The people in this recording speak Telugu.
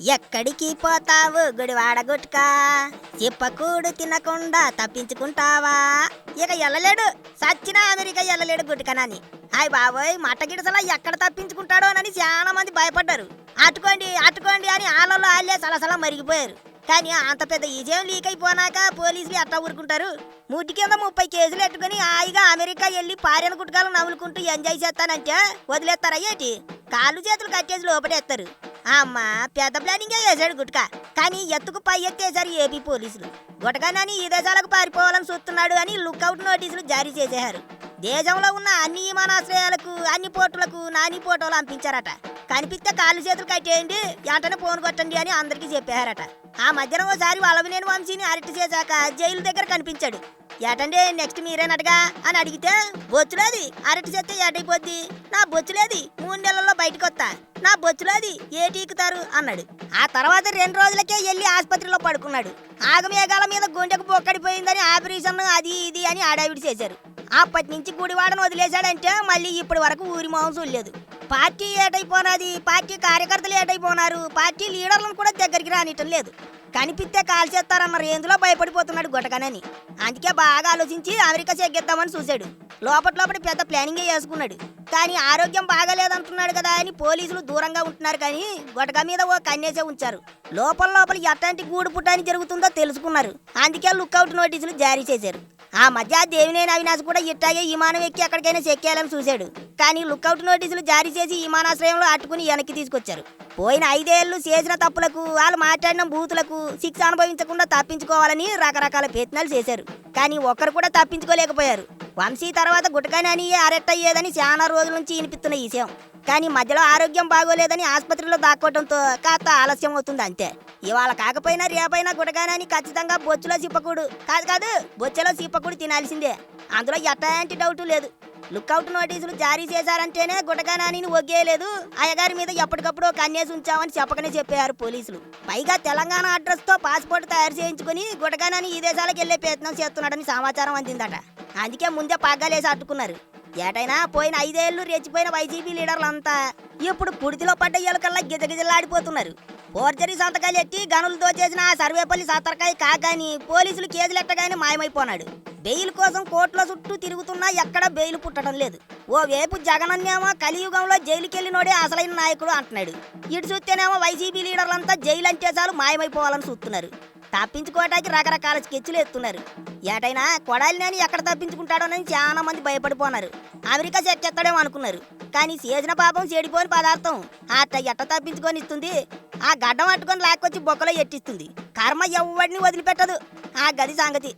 ఎక్కడికి పోతావు గుడివాడ గుట్కా? చిప్పకూడు తినకుండా తప్పించుకుంటావా? ఇక ఎల్లలేడు. సచ్చిన అమెరికా ఎల్లలేడు గుట్కనని. అయ్ బాబోయ్ మట్టగిడసలా ఎక్కడ తప్పించుకుంటాడో అని చాలా మంది భయపడ్డారు. అట్టుకోండి అట్టుకోండి అని ఆలలో ఆళ్ళే సలసలా మరిగిపోయారు. కానీ అంత పెద్ద ఈజేం లీక్ అయిపోనాక పోలీసులు ఎట్టా ఊరుకుంటారు? ముట్టి కింద ముప్పై కేజీలు ఎట్టుకుని హాయిగా అమెరికా వెళ్ళి పారిన గుట్కాలు నవ్వులుకుంటూ ఎంజాయ్ చేస్తానంటే వదిలేస్తారా ఏంటి? కాళ్ళు చేతులు కట్టేసి లోపడేస్తారు అమ్మా పెద్ద ప్లానింగే వేశాడు గుట్కా. కానీ ఎత్తుకు పై ఎత్తేశారు ఏపీ పోలీసులు. గుటకానని ఈ దేశాలకు పారిపోవాలని చూస్తున్నాడు అని లుక్అవుట్ నోటీసులు జారీ చేసేశారు. దేశంలో ఉన్న అన్ని విమానాశ్రయాలకు అన్ని పోర్టులకు నాని ఫోటోలు అంపించారట కనిపిస్తే కాళ్ళు చేతులు కట్టేయండి వెంటనే ఫోన్ కొట్టండి అని అందరికీ చెప్పారట ఆ మధ్యన ఓసారి వలవినేని వంశీని అరెస్ట్ చేశాక జైలు దగ్గర కనిపించాడు. ఏటండి నెక్స్ట్ మీరేనటగా అని అడిగితే బొచ్చులేది అరటి చేస్తే ఏటైపోద్ది? నా బొచ్చులేది మూడు నెలల్లో బయటకు వస్తా నా బొచ్చులేది ఏటీకుతారు అన్నాడు. ఆ తర్వాత రెండు రోజులకే వెళ్ళి ఆసుపత్రిలో పడుకున్నాడు. ఆగమేఘాల మీద గుండెకు పొక్కడిపోయిందని ఆపరేషన్ అది ఇది అని ఆడావిడి చేశారు. అప్పటి నుంచి గుడివాడను వదిలేశాడంటే మళ్ళీ ఇప్పటి వరకు ఊరి మాంసం లేదు పార్టీ ఏటైపోనాది? పార్టీ కార్యకర్తలు ఏటైపోనారు? పార్టీ లీడర్లను కూడా దగ్గరికి రానిటం లేదు. కనిపిస్తే కాల్ చేస్తారన్న రేంజ్లో భయపడిపోతున్నాడు గుటకనని. అందుకే బాగా ఆలోచించి అమెరికా చెక్కిద్దామని చూశాడు. లోపల పెద్ద ప్లానింగే చేసుకున్నాడు. కానీ ఆరోగ్యం బాగాలేదంటున్నాడు కదా అని పోలీసులు దూరంగా ఉంటున్నారు కానీ గొడక మీద ఓ కన్నేసే ఉంచారు. లోపల లోపల ఎట్లాంటి గూడు పుట్టాని జరుగుతుందో తెలుసుకున్నారు. అందుకే లుక్అవుట్ నోటీసులు జారీ చేశారు. ఆ మధ్య దేవినేని అవినాష్ కూడా ఇట్టాగే విమానం ఎక్కి ఎక్కడికైనా చెక్కేయాలని చూశాడు. కానీ లుక్అవుట్ నోటీసులు జారీ చేసి విమానాశ్రయంలో అట్టుకుని వెనక్కి తీసుకొచ్చారు. పోయిన ఐదేళ్ళు చేసిన తప్పులకు వాళ్ళు మాట్లాడిన బూతులకు శిక్ష అనుభవించకుండా తప్పించుకోవాలని రకరకాల ప్రయత్నాలు చేశారు. కానీ ఒక్కరు కూడా తప్పించుకోలేకపోయారు. వంశీ తర్వాత గుటకాని అరెక్ట్ అయ్యేదని చాలా రోజుల నుంచి వినిపిస్తున్న ఈ విషయం. కానీ మధ్యలో ఆరోగ్యం బాగోలేదని ఆసుపత్రిలో దాక్కోవడంతో కాస్త ఆలస్యం అవుతుంది అంతే. ఇవాళ కాకపోయినా రేపైనా గుటకానని ఖచ్చితంగా బొచ్చులో సిప్పకూడు కాదు కాదు బొచ్చులో సిప్పకూడు తినాల్సిందే. అందులో ఎట్లాంటి డౌట్ లేదు. లుక్అవుట్ నోటీసులు జారీ చేశారంటేనే గుటకానాని ఒగ్గేయలేదు. అయ్యగారి మీద ఎప్పటికప్పుడు కన్నేసి ఉంచామని చెప్పకనే చెప్పారు పోలీసులు. పైగా తెలంగాణ అడ్రస్తో పాస్పోర్ట్ తయారు చేయించుకుని గుటకానాని ఈ దేశాలకు వెళ్ళే ప్రయత్నం చేస్తున్నాడని సమాచారం అందిందట. అందుకే ముందే పగ్గాలేసి అట్టుకున్నారు ఏటైనా పోయిన ఐదేళ్ళు రెచ్చిపోయిన వైసీపీ లీడర్లంతా ఇప్పుడు పుడితిలో పడ్డ ఎలుకల్లా గిజగిజలాడిపోతున్నారు. ఫోర్జరీ సంతకాలు ఎట్టి గనులు దోచేసిన ఆ సర్వేపల్లి సత్తరకాయ కాగాని పోలీసులు కేసులు ఎట్టగానే మాయమైపోనాడు. బెయిల్ కోసం కోర్టుల చుట్టూ తిరుగుతున్నా ఎక్కడ బెయిల్ పుట్టడం లేదు. ఓ వేపు జగనన్నేమో కలియుగంలో జైలుకెళ్ళినోడే అసలైన నాయకుడు అంటున్నాడు. ఇటు చూస్తేనేమో వైసీపీ లీడర్లంతా జైలు అంటే చాలు మాయమైపోవాలని చూస్తున్నారు. తప్పించుకోవటానికి రకరకాల స్కెచ్లు ఎత్తున్నారు. ఏటైనా కొడాలినేని ఎక్కడ తప్పించుకుంటాడోనని చాలా మంది భయపడిపోనారు. అమెరికా చెక్కెత్తడేమో అనుకున్నారు. కానీ చేసిన పాపం చెడిపోని పదార్థం అట్ట ఎట్ట తప్పించుకొని ఇస్తుంది? ఆ గడ్డం అట్టుకొని లాక్కొచ్చి బొక్కలో ఎట్టిస్తుంది? కర్మ ఎవ్వడిని వదిలిపెట్టదు. ఆ గది సంగతి.